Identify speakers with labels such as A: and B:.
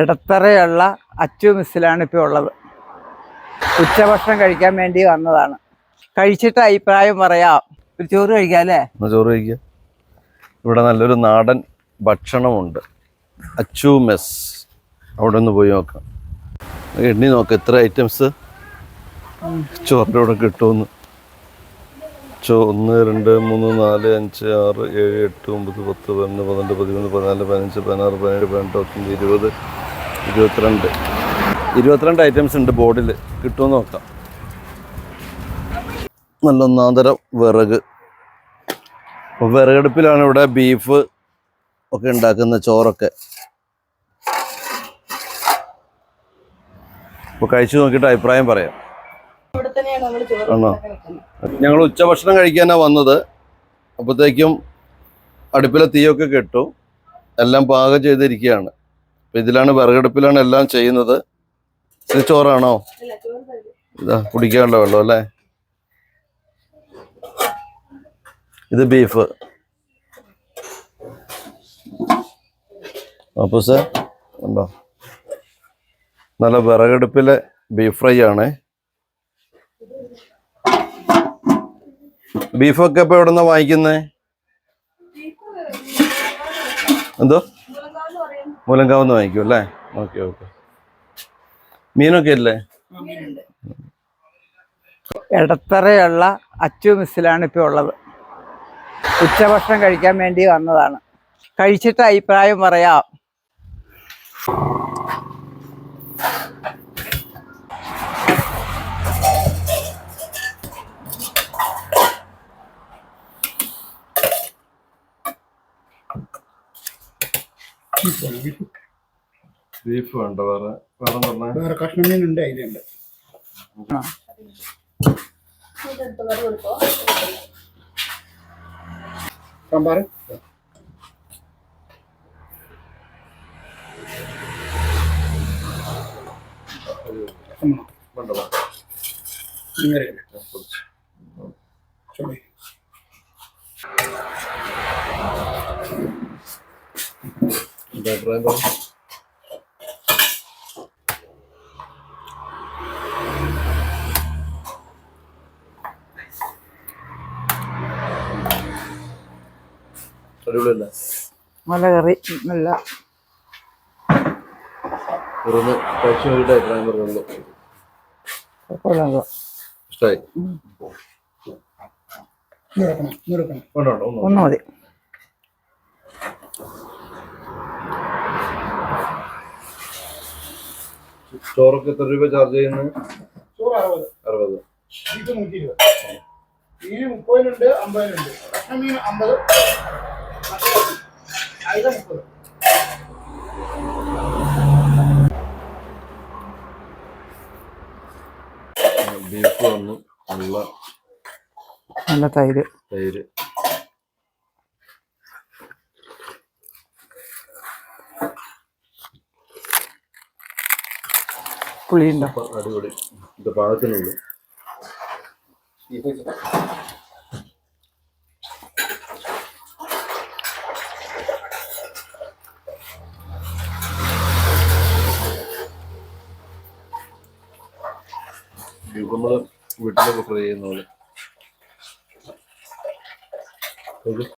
A: ഇടത്തറയുള്ള അച്ചു മിസ്സിലാണ് ഇപ്പോൾ ഉള്ളത് ഉച്ചഭക്ഷണം കഴിക്കാൻ വേണ്ടി വന്നതാണ് കഴിച്ചിട്ട് അഭിപ്രായം പറയാം ഒരു ചോറ് കഴിക്കാല്ലേ
B: ചോറ് കഴിക്കുക ഇവിടെ നല്ലൊരു നാടൻ ഭക്ഷണമുണ്ട് അച്ചു മെസ് അവിടെ ഒന്ന് പോയി നോക്കാം എണ്ണി നോക്കാം എത്ര ഐറ്റംസ് ചോറിൻ്റെ കൂടെ കിട്ടുമെന്ന് ചോ ഒന്ന് രണ്ട് മൂന്ന് നാല് അഞ്ച് ആറ് ഏഴ് എട്ട് ഒമ്പത് പത്ത് പതിനൊന്ന് പന്ത്രണ്ട് പതിമൂന്ന് പതിനാല് പതിനഞ്ച് പതിനാറ് പതിനേഴ് പതിനെട്ട് പത്തൊമ്പത് ഇരുപത് ഇരുപത്തിരണ്ട് ഇരുപത്തിരണ്ട് ഐറ്റംസ് ഉണ്ട് ബോർഡിൽ കിട്ടുമെന്ന് നോക്കാം നല്ല ഒന്നാന്തരം തരം വിറക് വിറകടുപ്പിലാണ് ഇവിടെ ബീഫ് ഒക്കെ ഉണ്ടാക്കുന്ന ചോറൊക്കെ അപ്പോൾ കഴിച്ചു നോക്കിയിട്ട് അഭിപ്രായം പറയാം ആണോ ഞങ്ങൾ ഉച്ചഭക്ഷണം കഴിക്കാനാണ് വന്നത് അപ്പോഴത്തേക്കും അടുപ്പിലെ തീയൊക്കെ കെട്ടു എല്ലാം പാകം ചെയ്തിരിക്കുകയാണ് ഇതിലാണ് വിറകടുപ്പിലാണ് എല്ലാം ചെയ്യുന്നത് ചോറാണോ ഇതാ കുടിക്കാനുള്ള വെള്ളം അല്ലേ ഇത് ബീഫ് അപ്പോൾ സാർ ഉണ്ടോ നല്ല വിറകടുപ്പിലെ ബീഫ് ഫ്രൈ ആണ് ബീഫൊക്കെ ഇപ്പോൾ എവിടെ നിന്നാണ് വാങ്ങിക്കുന്നത് എന്തോ മൂലങ്കാവ് നിന്ന് വാങ്ങിക്കും അല്ലേ ഓക്കെ ഓക്കെ മീനൊക്കെ അല്ലേ ഇടത്തറയുള്ള അച്ചു മിസ്സിലാണ് ഇപ്പൊ ഉള്ളത് ഉച്ചഭക്ഷണം കഴിക്കാൻ വേണ്ടി വന്നതാണ് കഴിച്ചിട്ട് അഭിപ്രായം പറയാം ബീഫ് വേണ്ട വേറെ വേറെ പറഞ്ഞ വേറെ കഷ്ണം മീനുണ്ട് അതിലുണ്ട് സാമ്പാർ വേണ്ട സോറി Thank you. എന്താ അഭിപ്രായം പറയും അടിപൊളിയല്ല നല്ല കറി നല്ല ഇറന്ന് കഴിച്ചു നോക്കിയിട്ട് അഭിപ്രായം പറഞ്ഞുള്ളൂ ഇഷ്ടമായി ഒന്ന് മതി ചോറൊക്കെ എത്ര രൂപ ചാർജ് ചെയ്യുന്നത് അറുപത് ബീഫ് വന്നു നല്ല നല്ല തൈര് തൈര് പുളിയുണ്ടോ അടിപൊളി ഇത് വീട്ടിലൊക്കെ പ്രേ ചെയ്യുന്ന പോലെ